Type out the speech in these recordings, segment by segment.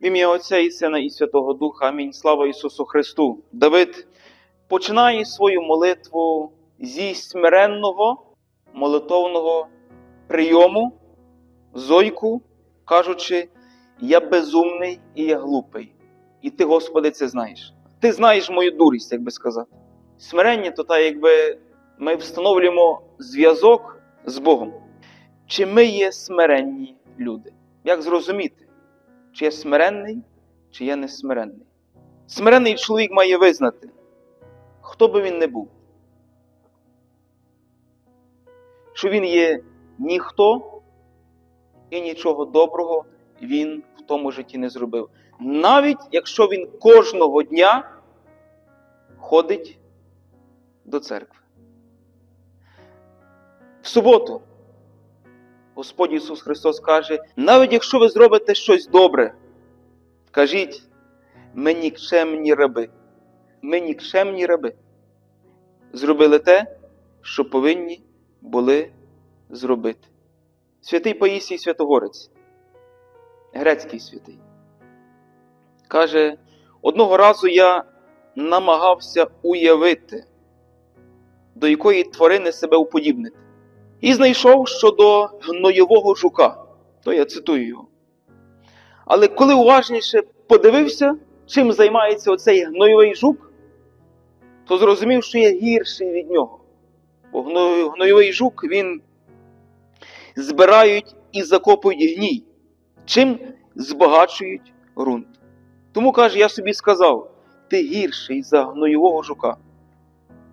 В ім'я Отця і Сина і Святого Духа. Амінь. Слава Ісусу Христу. Давид починає свою молитву зі смиренного молитовного прийому, зойку, кажучи, я безумний і я глупий. І ти, Господи, це знаєш. Ти знаєш мою дурість, як би сказати. Смирення то так, якби ми встановлюємо зв'язок з Богом. Чи ми є смиренні люди? Як зрозуміти, чи я смиренний, чи я не смиренний? Смиренний чоловік має визнати, хто би він не був, що він є ніхто і нічого доброго він в тому житті не зробив. Навіть якщо він кожного дня ходить до церкви. В суботу Господь Ісус Христос каже: навіть якщо ви зробите щось добре, кажіть, ми нікчемні раби, ми нікчемні раби. Зробили те, що повинні були зробити. Святий Паїсій Святогорець, грецький святий, каже: одного разу я намагався уявити, до якої тварини себе уподібнити. І знайшов щодо гнойового жука, то я цитую його. Але коли уважніше подивився, чим займається оцей гнойовий жук, то зрозумів, що я гірший від нього. Бо гно- гнойовий жук він збирають і закопують гній, чим збагачують ґрунт. Тому каже, я собі сказав: ти гірший за гнойового жука.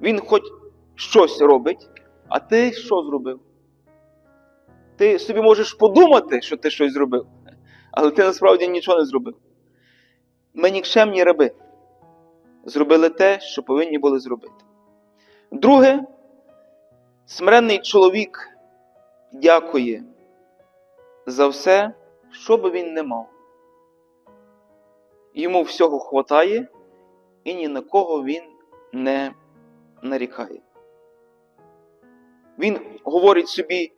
Він хоч щось робить, а ти що зробив? Ти собі можеш подумати, що ти щось зробив, але ти насправді нічого не зробив. Ми нікчемні раби зробили те, що повинні були зробити. Друге, смиренний чоловік дякує за все, що би він не мав. Йому всього хватає, і ні на кого він не нарікає. Він говорить собі,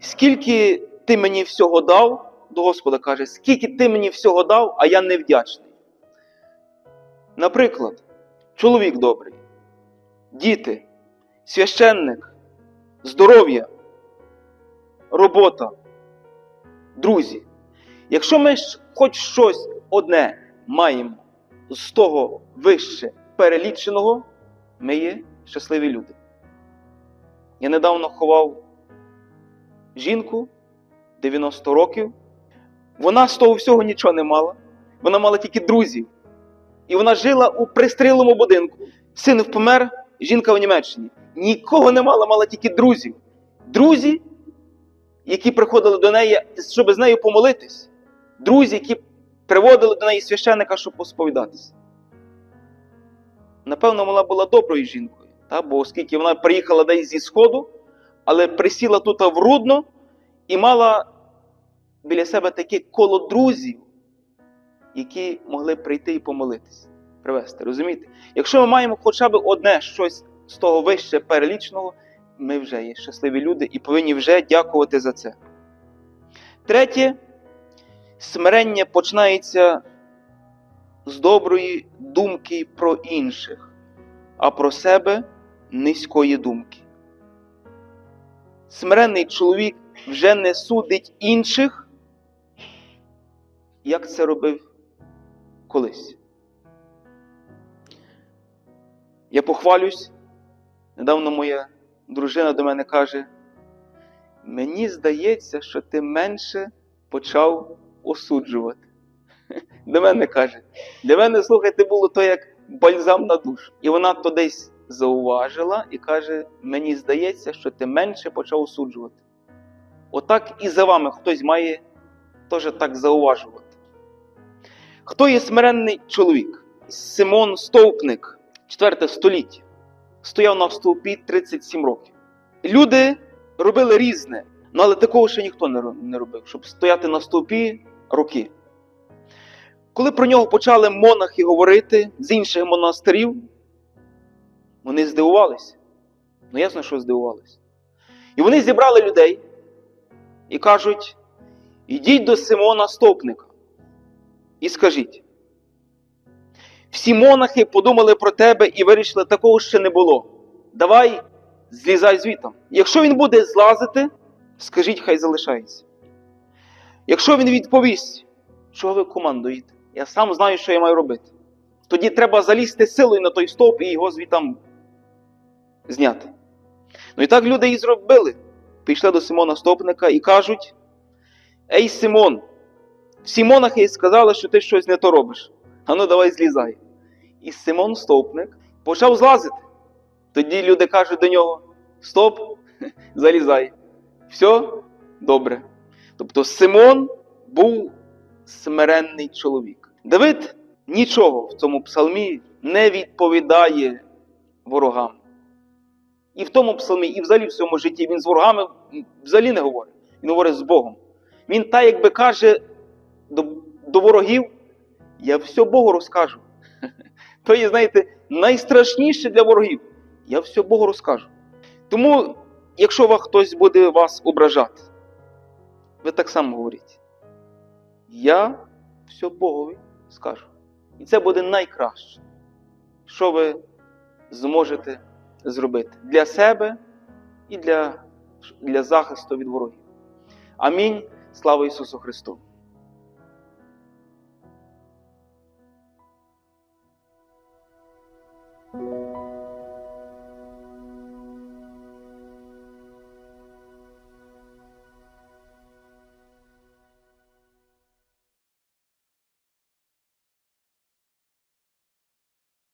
скільки ти мені всього дав, до Господа каже, скільки ти мені всього дав, а я не вдячний. Наприклад, чоловік добрий, діти, священник, здоров'я, робота, друзі. Якщо ми хоч щось одне маємо з того вище переліченого, ми є щасливі люди. Я недавно ховав жінку 90 років. Вона з того всього нічого не мала. Вона мала тільки друзів. І вона жила у пристрілому будинку. Син помер, жінка в Німеччині. Нікого не мала, мала тільки друзів. Друзі, які приходили до неї, щоб з нею помолитись. Друзі, які приводили до неї священника, щоб посповідатися. Напевно, вона була доброю жінкою, бо оскільки вона приїхала десь зі Сходу, але присіла тут в Рудно і мала біля себе таке коло друзів, які могли прийти і помолитись, привезти. Розумієте? Якщо ми маємо хоча б одне щось з того вище перелічного, ми вже є щасливі люди і повинні вже дякувати за це. Третє, смирення починається з доброї думки про інших, а про себе низької думки. Смиренний чоловік вже не судить інших, як це робив колись. Я похвалюсь. Недавно моя дружина до мене каже: мені здається, що ти менше почав осуджувати. До мене каже, для мене, слухайте, було то як бальзам на душу. І вона то десь зауважила і каже: мені здається, що ти менше почав осуджувати. Отак і за вами хтось має теж так зауважувати. Хто є смиренний чоловік? Симон Стовпник, 4 століття, стояв на стовпі 37 років. Люди робили різне, ну, але такого ще ніхто не не робив, щоб стояти на стовпі роки. Коли про нього почали монахи говорити з інших монастирів, вони здивувалися. Ну, ясно, що здивувалися. І вони зібрали людей і кажуть: ідіть до Симона Стопника. і скажіть. Всі монахи подумали про тебе і вирішили, такого ще не було. Давай злізай звітом. Якщо він буде злазити, скажіть, хай залишається. Якщо він відповість, чого ви командуєте? Я сам знаю, що я маю робити. Тоді треба залізти силою на той стовп і його звітам зняти. Ну і так люди і зробили. Пішли до Симона Стопника і кажуть: Ей, Симон, всі монахи сказали, що ти щось не то робиш. Ану, давай злізай. І Симон Стовпник почав злазити. Тоді люди кажуть до нього: Стоп, залізай. Все добре. Тобто Симон був смиренний чоловік. Давид нічого в цьому псалмі не відповідає ворогам. І в тому псалмі, і взагалі в цьому житті він з ворогами взагалі не говорить. Він говорить з Богом. Він так якби каже до, до ворогів: я все Богу розкажу. То є, знаєте, найстрашніше для ворогів. Я все Богу розкажу. Тому, якщо вас хтось буде вас ображати, ви так само говоріть. Я все Богові скажу. І це буде найкраще, що ви зможете зробити для себе і для, для захисту від ворогів. Амінь. Слава Ісусу Христу!